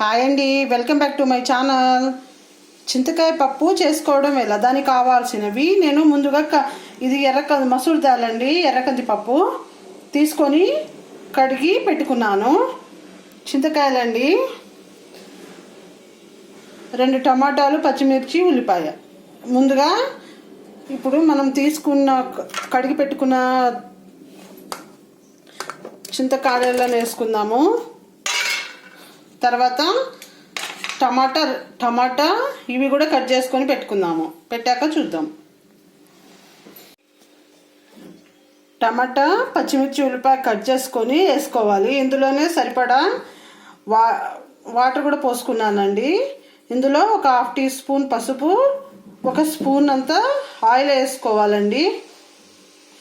Hi అండి welcome back to my channel. చింతకాయ పప్పు చేసుకోవడం ఎలా? దానికి కావాల్సినవి నేను ముందుగా క- ఇది ఎర్రకంది మసూర్ దాలండి ఎర్రకంది పప్పు తీసుకొని కడిగి పెట్టుకున్నాను. చింతకాయలండి రెండు టమాటాలు పచ్చిమిర్చి ఉల్లిపాయ. ముందుగా ఇప్పుడు మనం తీసుకున్న కడిగి పెట్టుకున్న చింతకాయలను వేసుకుందాము. తర్వాత టమాటా టమాటా ఇవి కూడా కట్ చేసుకొని పెట్టుకుందాము. పెట్టాక చూద్దాం. టమాటా పచ్చిమిర్చి ఉల్లిపాయ కట్ చేసుకొని వేసుకోవాలి. ఇందులోనే సరిపడా వా వాటర్ కూడా పోసుకున్నానండి. ఇందులో ఒక హాఫ్ టీ స్పూన్ పసుపు ఒక స్పూన్ అంతా ఆయిల్ వేసుకోవాలండి.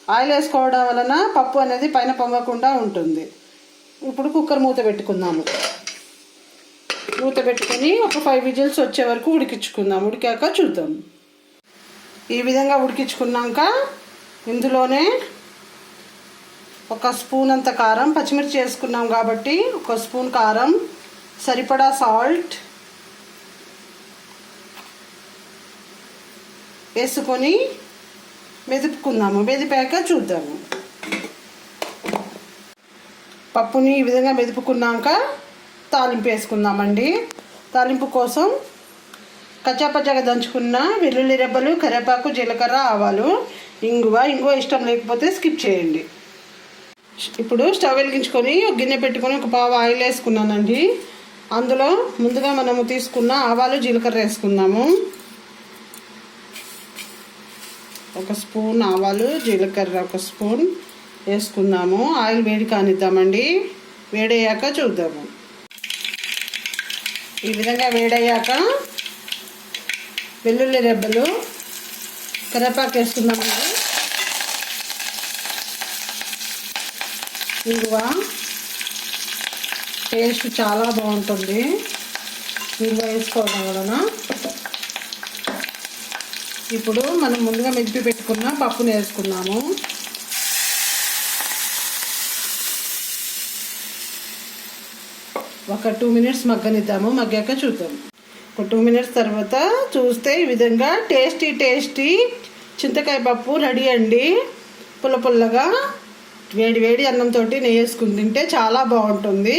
ఆయిల్ వేసుకోవడం వలన పప్పు అనేది పైన పొంగకుండా ఉంటుంది. ఇప్పుడు కుక్కర్ మూత పెట్టుకుందాము. మూత పెట్టుకొని ఒక ఫైవ్ విజిల్స్ వచ్చే వరకు ఉడికించుకుందాం. ఉడికాక చూద్దాం. ఈ విధంగా ఉడికించుకున్నాక ఇందులోనే ఒక స్పూన్ అంత కారం పచ్చిమిర్చి వేసుకున్నాం కాబట్టి ఒక స్పూన్ కారం సరిపడా సాల్ట్ వేసుకొని మెదుపుకుందాము. మెదిపాక చూద్దాము. పప్పుని ఈ విధంగా మెదుపుకున్నాక తాలింపు వేసుకుందామండి తాలింపు కోసం కచ్చాపచ్చాగా దంచుకున్న వెల్లుల్లి రెబ్బలు కరివేపాకు జీలకర్ర ఆవాలు. ఇంగువ ఇంగువ ఇష్టం లేకపోతే స్కిప్ చేయండి. ఇప్పుడు స్టవ్ వెలిగించుకొని ఒక గిన్నె పెట్టుకొని ఒక పావు ఆయిల్ వేసుకున్నానండి. అందులో ముందుగా మనము తీసుకున్న ఆవాలు జీలకర్ర వేసుకుందాము. ఒక స్పూన్ ఆవాలు జీలకర్ర ఒక స్పూన్ వేసుకుందాము. ఆయిల్ వేడి కానిద్దామండి. వేడయ్యాక చూద్దాము. ఈ విధంగా వేడయ్యాక వెల్లుల్లి రెబ్బలు కరివేపాకు వేసుకుందామండి ఇంగువ టేస్ట్ చాలా బాగుంటుంది. ఇంగువ వేసుకోవడం వలన. ఇప్పుడు మనం ముందుగా మెదిపి పెట్టుకున్న పప్పుని వేసుకున్నాము ఒక టూ మినిట్స్ మగ్గనిద్దాము మగ్గాక చూద్దాం. ఒక టూ మినిట్స్ తర్వాత చూస్తే ఈ విధంగా టేస్టీ టేస్టీ చింతకాయ పప్పు రెడీ అండి. పుల్ల పుల్లగా వేడి వేడి అన్నంతో నెయ్యి వేసుకుని తింటే చాలా బాగుంటుంది.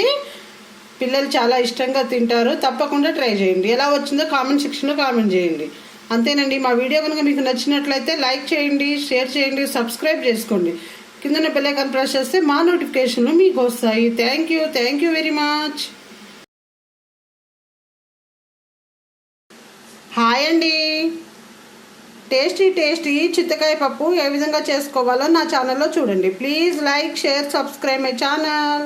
పిల్లలు చాలా ఇష్టంగా తింటారు. తప్పకుండా ట్రై చేయండి. ఎలా వచ్చిందో కామెంట్ సెక్షన్లో కామెంట్ చేయండి. అంతేనండి. మా వీడియో కనుక మీకు నచ్చినట్లయితే లైక్ చేయండి షేర్ చేయండి సబ్స్క్రైబ్ చేసుకోండి. కిందన బెల్లైకాన్ ప్రెస్ చేస్తే మా నోటిఫికేషన్లు మీకు వస్తాయి. Thank you thank you very much hi అండి టేస్టీ టేస్టీ చింతకాయ పప్పు ఏ విధంగా చేసుకోవాలో నా ఛానల్లో చూడండి. Please like share subscribe my channel.